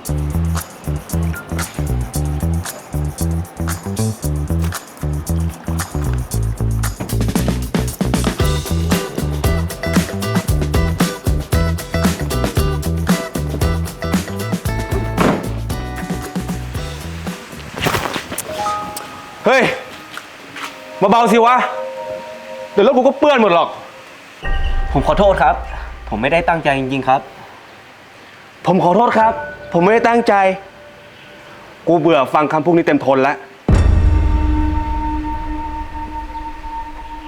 เฮ้ย มาเบาสิวะ เดี๋ยวรถกูก็เปื้อนหมดหรอก ผมขอโทษครับ ผมไม่ได้ตั้งใจจริงๆครับ ผมขอโทษครับ ผมไม่ได้ตั้งใจ กูเบื่อฟังคำพวกนี้เต็มทนแล้ว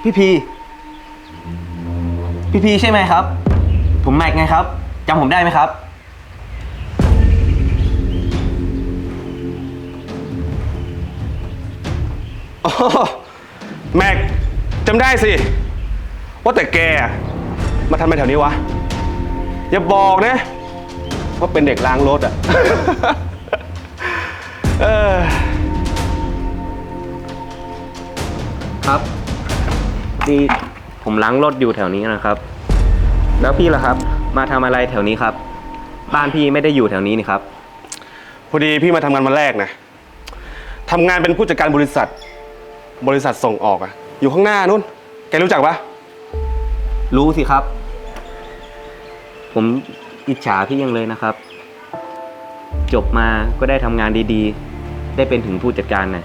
พี่พี พี่พีใช่ไหมครับ ผมแม็กไงครับจำผมได้ไหมครับ อ๋อแม็กจำได้สิ ว่าแต่แกอะมาทำอะไรแถวนี้วะ อย่าบอกนะ ว่าเป็นเด็กล้างรถอะ เออครับดีผมล้างรถอยู่แถวนี้นะครับ แล้วพี่ล่ะครับ มาทำอะไรแถวนี้ครับ บ้านพี่ไม่ได้อยู่แถวนี้นี่ครับ พอดีพี่มาทำงานวันแรกนะทำงานเป็นผู้จัดการบริษัท บริษัทส่งออกอะอยู่ข้างหน้านู้นแกรู้จักปะรู้สิครับ ผม อิจฉาพี่ยังเลยนะครับ จบมาก็ได้ทำงานดีๆ ได้เป็นถึงผู้จัดการนะ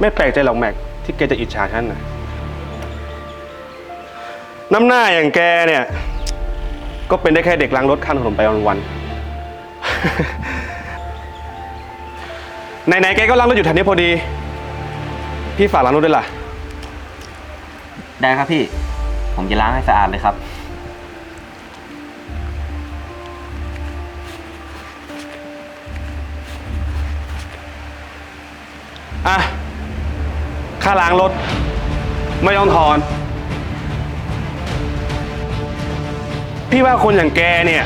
ไม่แปลกใจหรอกแม็กที่แกจะอิจฉาฉันนะน้ำหน้าอย่างแกเนี่ย ก็เป็นได้แค่เด็กล้างรถข้ามถนนไปวันๆไหนๆแกก็ล้างรถอยู่แถวนี้พอดี พี่ฝากล้างรถด้วยล่ะ ได้ครับพี่ ผมจะล้างให้สะอาดเลยครับ อะ ค่าล้างรถ ไม่ต้องทอน พี่ว่าคนอย่างแกเนี่ย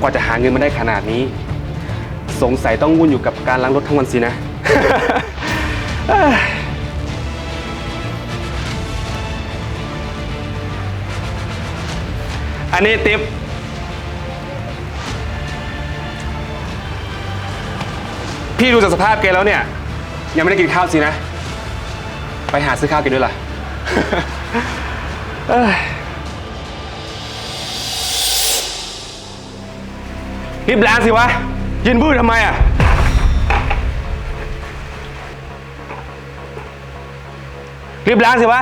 กว่าจะหาเงินมาได้ขนาดนี้ สงสัยต้องวุ่นอยู่กับการล้างรถทั้งวันสินะ อันนี้ติปพี่ดูจากสภาพแกแล้วเนี่ย ยังไม่ได้กินข้าวสินะ ไปหาซื้อข้าวกินด้วยล่ะ เอ้ยรีบล้างสิวะ ยืนบื้อทำไมอะ รีบล้างสิวะ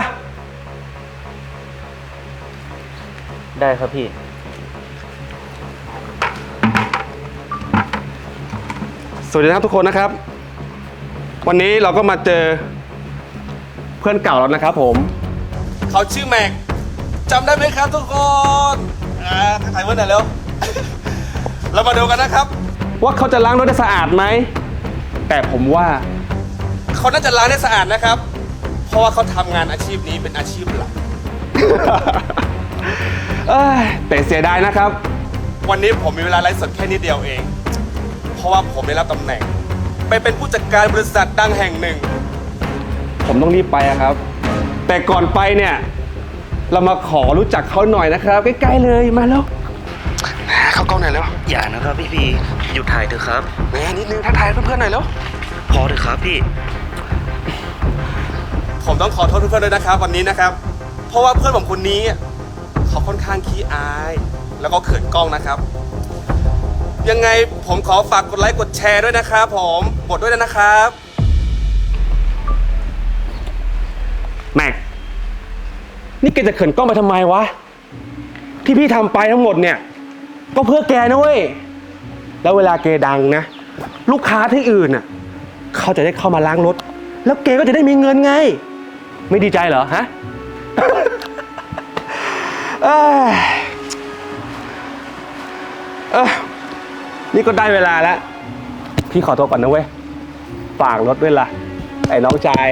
ได้ครับพี่ สวัสดีนะครับทุกคนนะครับ วันนี้เราก็มาเจอเพื่อนเก่าแล้วนะครับผม เขาชื่อแม็กจำได้ไหมครับทุกคนอ่าทักทายเพื่อนหน่อยเร็ว เรามาดูกันนะครับ ว่าเขาจะล้างรถได้สะอาดไหม แต่ผมว่าเขาน่าจะล้างได้สะอาดนะครับ เพราะว่าเขาทำงานอาชีพนี้เป็นอาชีพหลัก เอ้ยแต่เสียดายนะครับ วันนี้ผมมีเวลาไลฟ์สดแค่นิดเดียวเอง เพราะว่าผมได้รับตำแหน่ง ไปเป็นผู้จัดการบริษัทดังแห่งหนึ่ง ผมต้องรีบไปอะครับ แต่ก่อนไปเนี่ย เรามาขอรู้จักเขาหน่อยนะครับ ใกล้ๆเลยมาแล้วเข้ากล้องหน่อยแล้วอย่านะครับพี่พีหยุดถ่ายเถอะครับแหมนิดนึงทักทายเพื่อนๆหน่อยแล้วพอเถอะครับพี่ ผมต้องขอโทษเพื่อนๆด้วยนะครับ วันนี้นะครับ เพราะว่าเพื่อนผมคนนี้เขาค่อนข้างขี้อาย แล้วก็เขินกล้องนะครับ ยังไงผมขอฝากกดไลค์กดแชร์ด้วยนะครับผมกดด้วยนะครับ แม็ก นี่แกจะเขินกล้องไปทำไมวะ ที่พี่ทำไปทั้งหมดเนี่ย ก็เพื่อแกนะเว้ย แล้วเวลาแกดังนะ ลูกค้าที่อื่นน่ะ เขาจะได้เข้ามาล้างรถ แล้วแกก็จะได้มีเงินไง ไม่ดีใจเหรอฮะ เอ้ยเอ้ย นี่ก็ได้เวลาแล้ว พี่ขอตัวก่อนนะเว้ยฝากรถด้วยล่ะ ไอ้น้องชาย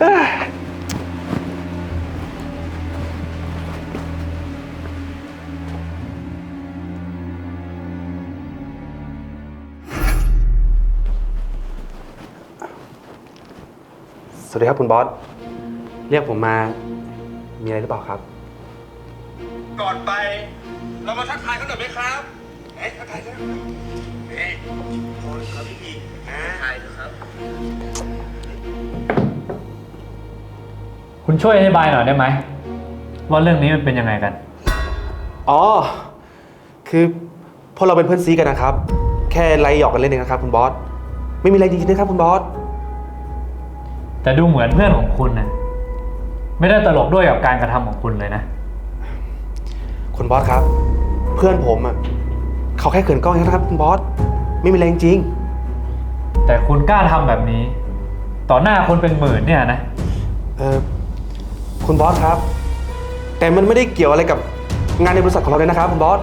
เอ้ยสวัสดีครับคุณบอส เรียกผมมา มีอะไรหรือเปล่าครับ ก่อนไป เรามาทักทายเขาหน่อยไหมครับ เอ๊ะทักทายกันเอ๊ะโอ้ยครับพี่พีทักทายครับ คุณช่วยอธิบายหน่อยได้ไหม ว่าเรื่องนี้มันเป็นยังไงกัน อ๋อ คือพวกเราเป็นเพื่อนซีกันนะครับ แค่ไล่หยอกกันเล่นเองนะครับ คุณบอส ไม่มีอะไรจริงๆนะครับ คุณบอส แต่ดูเหมือนเพื่อนของคุณนะไม่ได้ตลกด้วยกับการกระทำของคุณเลยนะ คุณบอสครับ เพื่อนผมอะ เขาแค่เขินกล้องนะครับคุณบอส ไม่มีอะไรจริง แต่คุณกล้าทำแบบนี้ ต่อหน้าคนเป็นหมื่นเนี่ยนะๆเออคุณบอสครับ แต่มันไม่ได้เกี่ยวอะไรกับงานในบริษัทของเราเลยนะครับคุณบอส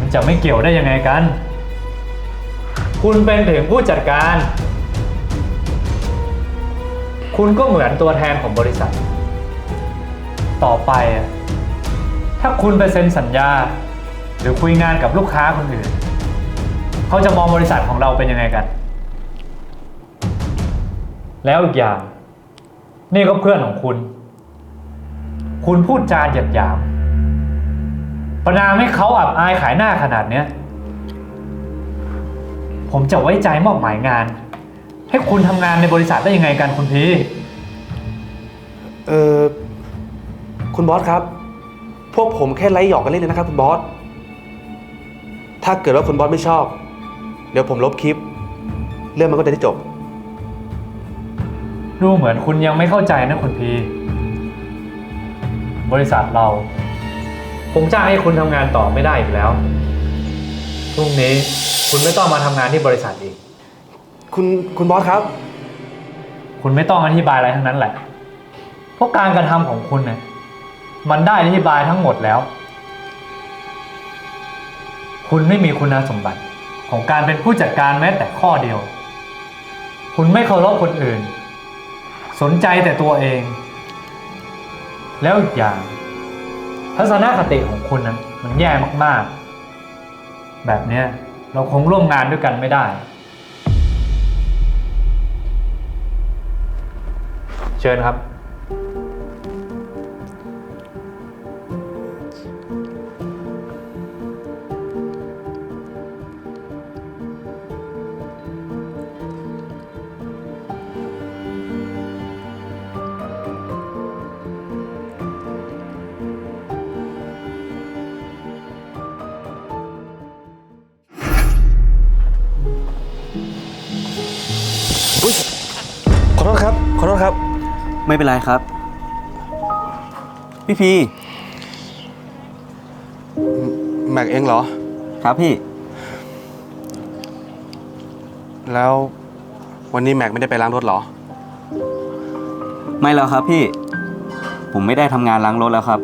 มันจะไม่เกี่ยวได้ยังไงกัน คุณเป็นถึงผู้จัดการ คุณก็เหมือนตัวแทนของบริษัท ต่อไปอะถ้าคุณไปเซ็นสัญญา หรือคุยงานกับลูกค้าคนอื่น เขาจะมองบริษัทของเราเป็นยังไงกัน แล้วอีกอย่าง นี่ก็เพื่อนของคุณ คุณพูดจาหยียดหยามประนามให้เขาอับอายขายหน้าขนาดเนี้ย ผมจะไว้ใจมอบหมายงาน ให้คุณทำงานในบริษัทได้ยังไงกันคุณพีเออคุณบอสครับ พวกผมแค่ไล่หยอกกันเล่นเลยนะครับคุณบอส ถ้าเกิดว่าคุณบอสไม่ชอบ เดี๋ยวผมลบคลิป เรื่องมันก็จะได้จบ ดูเหมือนคุณยังไม่เข้าใจนะคุณพี บริษัทเรา คงจ้างให้คุณทำงานต่อไม่ได้อีกแล้ว พรุ่งนี้คุณไม่ต้องมาทำงานที่บริษัทอีก คุณคุณบอสครับ คุณไม่ต้องอธิบายอะไรทั้งนั้นแหละ เพราะการกระทำของคุณเนี่ยมันได้อธิบายทั้งหมดแล้ว คุณไม่มีคุณสมบัติของการเป็นผู้จัดการแม้แต่ข้อเดียว คุณไม่เคารพคนอื่น สนใจแต่ตัวเอง แล้วอีกอย่าง ทัศนคติของคุณนะมันแย่มากๆ แบบเนี้ยเราคงร่วมงานด้วยกันไม่ได้ เชิญครับ อโทษครับขอโทษครับ ไม่เป็นไรครับ พี่พีแม็กเองเหรอ ครับพี่ แล้ววันนี้แม็กไม่ได้ไปล้างรถเหรอ ไม่แล้วครับพี่ ผมไม่ได้ทำงานล้างรถแล้วครับ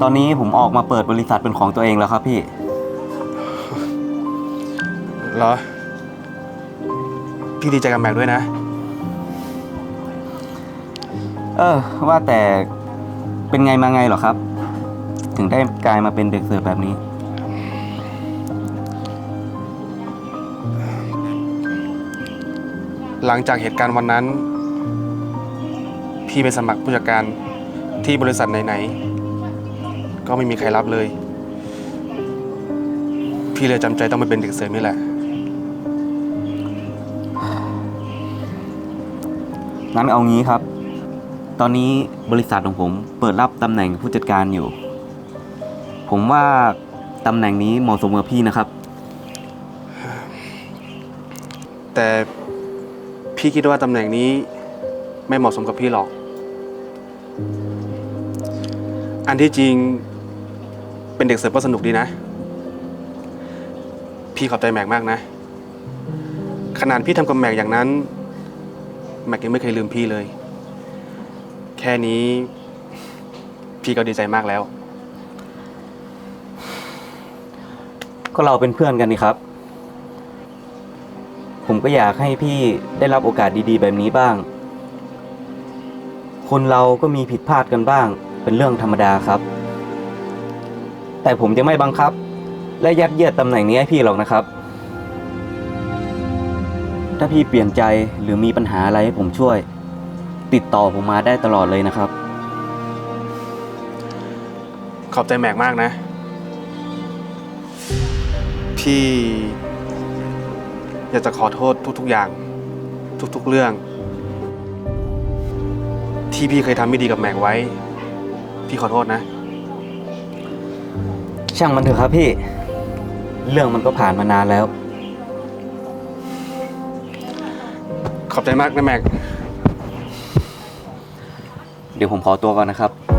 ตอนนี้ผมออกมาเปิดบริษัทเป็นของตัวเองแล้วครับพี่ เหรอ พี่ดีใจกับแม็กด้วยนะ เออ ว่าแต่เป็นไงมาไงเหรอครับ ถึงได้กลายมาเป็นเด็กเสิร์ฟแบบนี้ หลังจากเหตุการณ์วันนั้น พี่ไปสมัครผู้จัดการที่บริษัทไหนๆ ก็ไม่มีใครรับเลย พี่เลยจำใจต้องมาเป็นเด็กเสิร์ฟนี่แหละ งั้นเอางี้ครับ ตอนนี้บริษัทของผมเปิดรับตำแหน่งผู้จัดการอยู่ ผมว่าตำแหน่งนี้เหมาะสมกับพี่นะครับ แต่พี่คิดว่าตำแหน่งนี้ไม่เหมาะสมกับพี่หรอก อันที่จริงเป็นเด็กเสิร์ฟก็สนุกดีนะ พี่ขอบใจแม็กมากนะ ขนาดพี่ทำกับแม็กอย่างนั้น แม็กยังไม่เคยลืมพี่เลย แค่นี้ พี่ก็ดีใจมากแล้ว ก็เราเป็นเพื่อนกันนี่ครับ ผมก็อยากให้พี่ได้รับโอกาสดีๆ แบบนี้บ้าง คนเราก็มีผิดพลาดกันบ้าง เป็นเรื่องธรรมดาครับ แต่ผมจะไม่บังคับ และยัดเยียดตำแหน่งนี้ให้พี่หรอกนะครับ ถ้าพี่เปลี่ยนใจหรือมีปัญหาอะไรให้ผมช่วย ติดต่อผมมาได้ตลอดเลยนะครับ ขอบใจแม็กมากนะ พี่ อยากจะขอโทษทุก ๆ อย่าง ทุก ๆ เรื่อง ที่พี่เคยทำไม่ดีกับแม็กไว้ พี่ขอโทษนะ ช่างมันเถอะครับพี่ เรื่องมันก็ผ่านมานานแล้ว ขอบใจมากนะแม็ก เดี๋ยวผมขอตัวก่อนนะครับ